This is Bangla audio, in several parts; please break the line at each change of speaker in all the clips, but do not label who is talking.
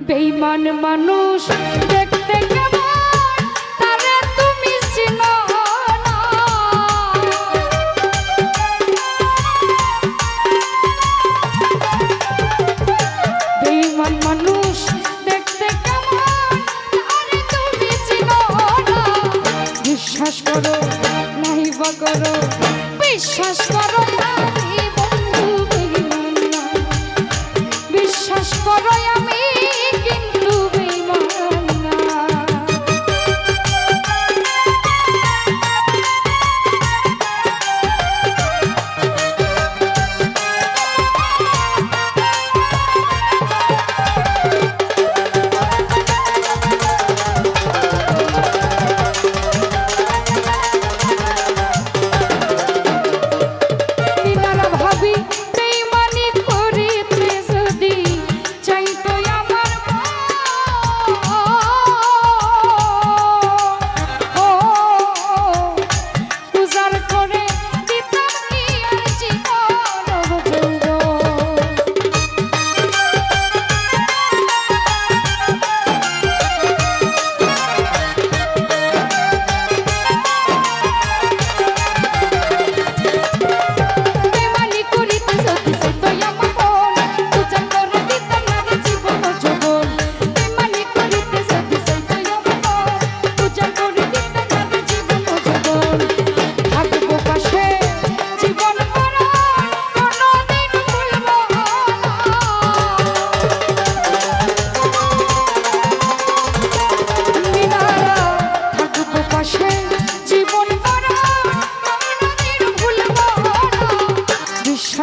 বেইমান মানুষ দেখতে বিশ্বাস করো নাহি বা করো। বিশ্বাস করো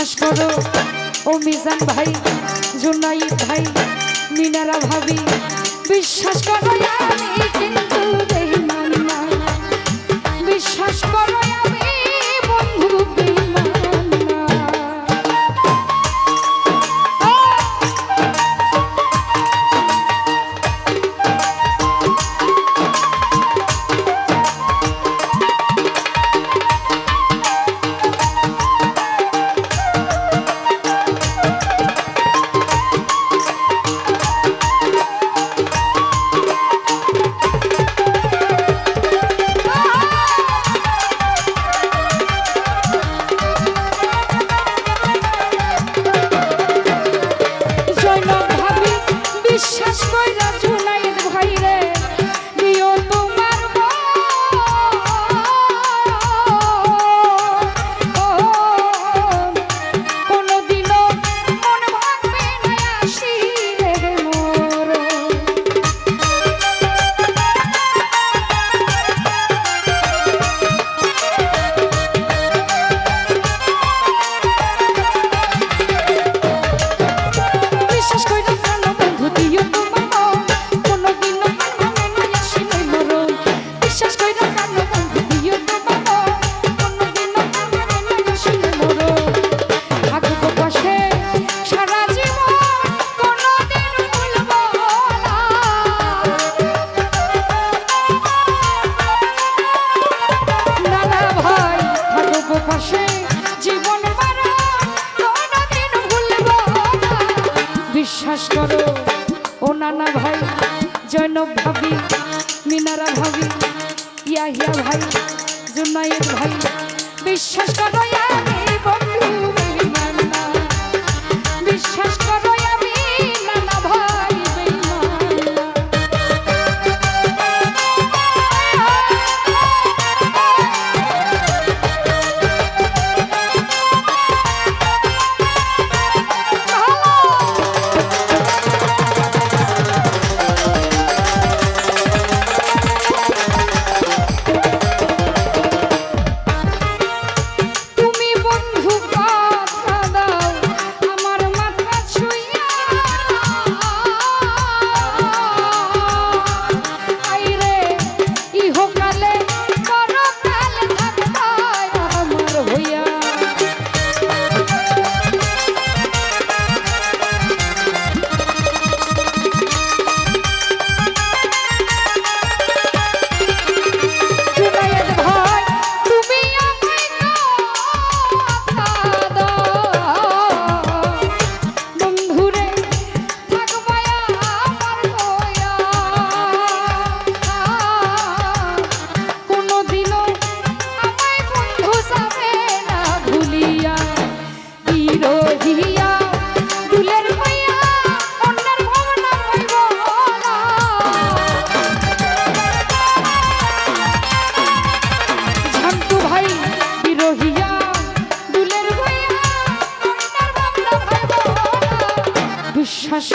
বিশ্বাস করো। ও মিজান ভাই জুনাই ভাই, মিনারা ভাবি, বিশ্বাস করো আমি কিন্তু বিশ্বাস করো মিনারা ভাবি ইয়া হিয়া ভাই জুনায়েদ ভাই। বিশ্বাস করো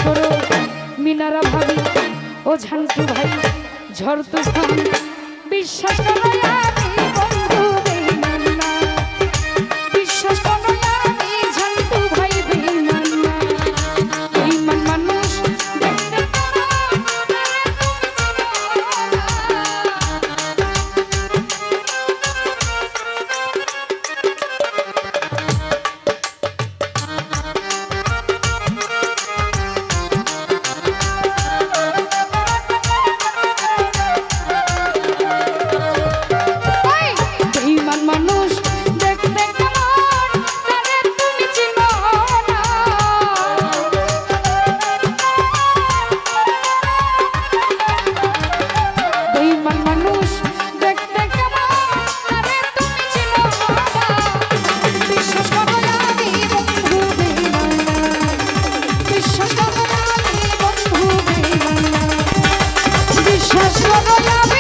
করো মিনারা ভাবি ও ঝান্টু ভাই ঝড় তুফান বিশ্বাস শেষ লাগাবে